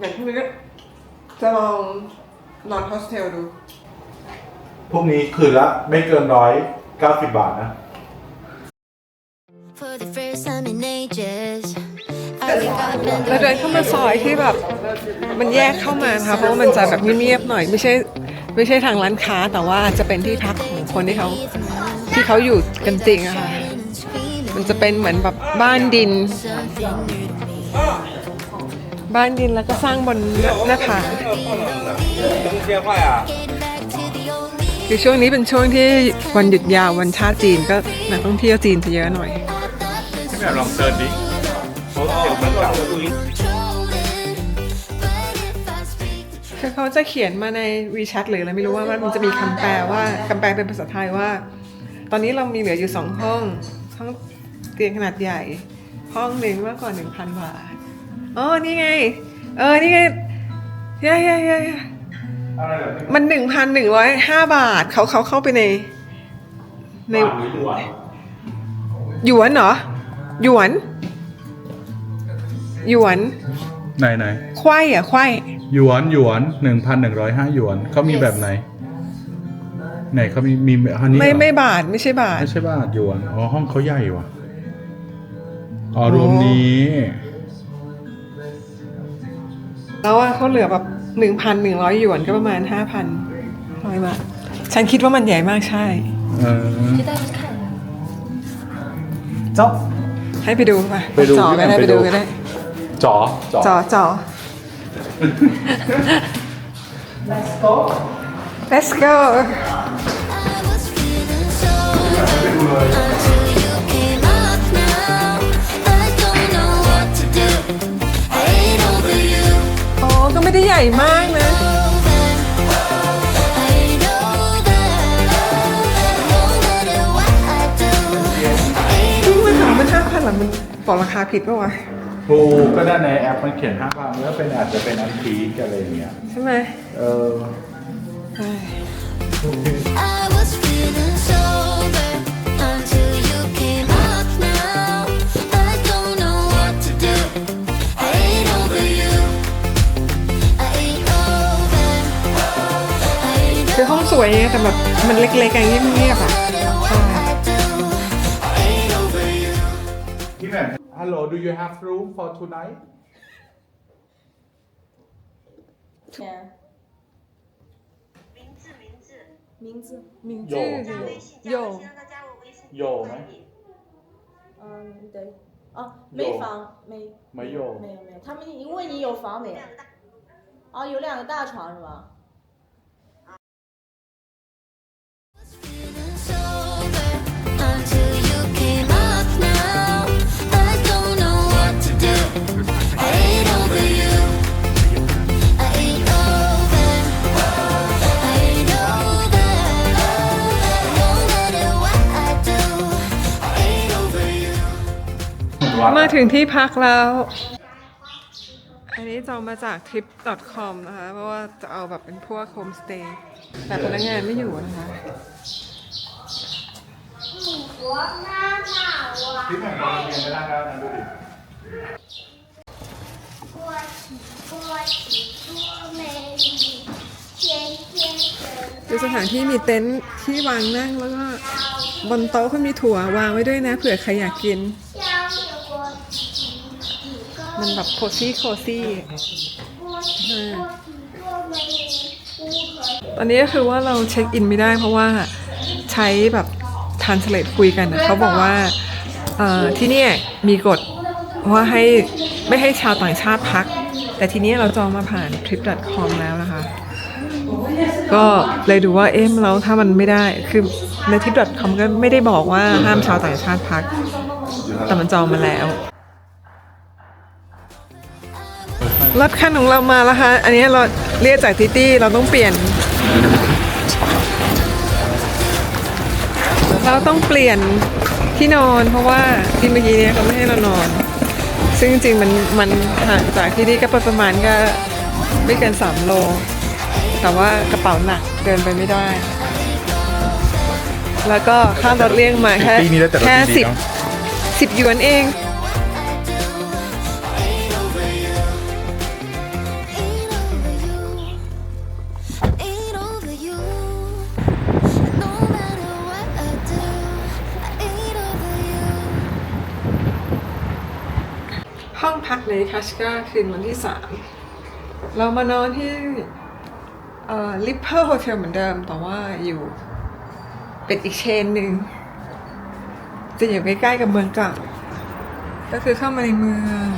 อย่างพรุ่งนี้ก็จะลองนอนโฮสเทลดู พวกนี้คืนละไม่เกินร้อยเก้าสิบบาทนะ For the first time in ages, I think I've been เราเดินเข้ามาซอยที่แบบมันแยกเข้ามานะคะเพราะว่ามันจะแบบเงียบๆหน่อยไม่ใช่ไม่ใช่ทางร้านค้าแต่ว่าจะเป็นที่พักของคนที่เขาที่เขาอยู่กันจริงอะค่ะ มันจะเป็นเหมือนแบบบ้านดิน บ้านดินแล้วก็สร้างบนหน้าผาคือช่วงนี้เป็นช่วงที่วันหยุดยาววันชาติจีนก็นักท่องเที่ยวจีนจะเยอะหน่อยพี่แบบลองเซิร์ชดิโฮสเทลเมืองเก่าคือเขาจะเขียนมาใน WeChat หรืออะไรไม่รู้ว่ามันจะมีคำแปลว่าคำแปลเป็นภาษาไทยว่า ตอนนี้เรามีเหลืออยู่สองห้องห้องเตียงขนาดใหญ่ ห้องหนึ่งมากกว่าหนึ่งพันบาท อ๋อนี่ไง เออ นี่ไงเย้เย้เย้อะไรแบบนี้มันหนึ่งพันหนึ่งร้อยห้าบาทเขาเขาเข้าไปใน ในบาทหรือหยวนหยวนเหรอหยวนหยวนไหนไหนควายอะควายหยวนหยวนหนึ่งพันหนึ่งร้อยห้าหยวนเขามีแบบไหน ไหนเขามีมีอันนี้เหรอไม่ไม่บาทไม่ใช่บาท ไม่ใช่บาทหยวนอ๋อห้องเขาใหญ่ว่ะอ๋อรวมนี้ แล้วว่าเขาเหลือแบบหนึ่งพันหนึ่งร้อยหยวนก็ประมาณห้าพันร้อยบาทฉันคิดว่ามันใหญ่มากใช่ เออ走。ให้ไปดูป่ะไปดูจอพี่ก็แอมได้ไปไปดู ดูก็ได้จ๋อจ๋อจอจอ Let's go. let's go I was feeling so bad ญ่มากนะ I know that no matter what I do, I ain't ที่มันถามมันห้าพันหรอมันบอกราคาผิดปะวะ ถูกก็ได้ในแอปมันเขียนห้าพันแล้วเป็นอาจจะเป็นอันทีกอะไรอย่างเงี้ย ใช่ไหมเออ เอ้ย สวยไงแต่แบบมันเล็กๆไงเงียบๆอ่ะ matter what I do. I ain't over you. พี่แหม่ม Hello do you have room for tonight 钱。名字名字，名字，名有加微信，加有微信，让他加我微信。有吗可以嗯，对，啊，有没房，没，没有没有没有，他们问你有房没有？两个大啊，有两个大床是吧？ มาถึงที่พักแล้ว อันนี้จองมาจาก trip.com นะคะ เพราะว่าจะเอาแบบเป็นพวกโฮมสเตย์แต่พนักงานไม่อยู่นะคะดูสถานที่มีเต็นท์ที่วางนั่งแล้วก็บนโต๊ะก็มีถั่ววางไว้ด้วยนะเผื่อใครอยากกิน มันแบบโคซี่โคซี่ตอนนี้ก็คือว่าเราเช็คอินไม่ได้เพราะว่าใช้แบบทานสเลตคุยกันนะเขาบอกว่าที่นี่มีกฎว่าให้ไม่ให้ชาวต่างชาติพัก แต่ทีนี้เราจองมาผ่าน trip.com แล้วนะคะ ก็เลยดูว่าเอ๊ะล้วถ้ามันไม่ได้คือใน trip.com ก็ไม่ได้บอกว่าห้ามชาวต่างชาติพัก แต่มันจองมาแล้ว รถคันของเรามาแล้วค่ะ อันนี้เราเรียกจากติตี้เราต้องเปลี่ยน เราต้องเปลี่ยนที่นอนเพราะว่าที่เมื่อกี้เนี้ยเขาไม่ให้เรานอน ซึ่งจริงๆมันมันห่างจากที่นี่ก็ประมาณก็ไม่เกินสามโล แต่ว่ากระเป๋าหนักเดินไปไม่ได้ แล้วก็ค่ารถเลี่ยงมาแค่ปีนี้ได้แต่รถแค่ดีสิบๆเนาะสิบหยวนเอง ห้องพักในคาชกาคืนวันที่สามเรามานอนที่ลิปเพอร์โฮเทลเหมือนเดิม แต่ว่าอยู่เป็นอีกเชนหนึ่งจะอยู่ใกล้ๆกับเมืองเก่าก็คือเข้ามาในเมือง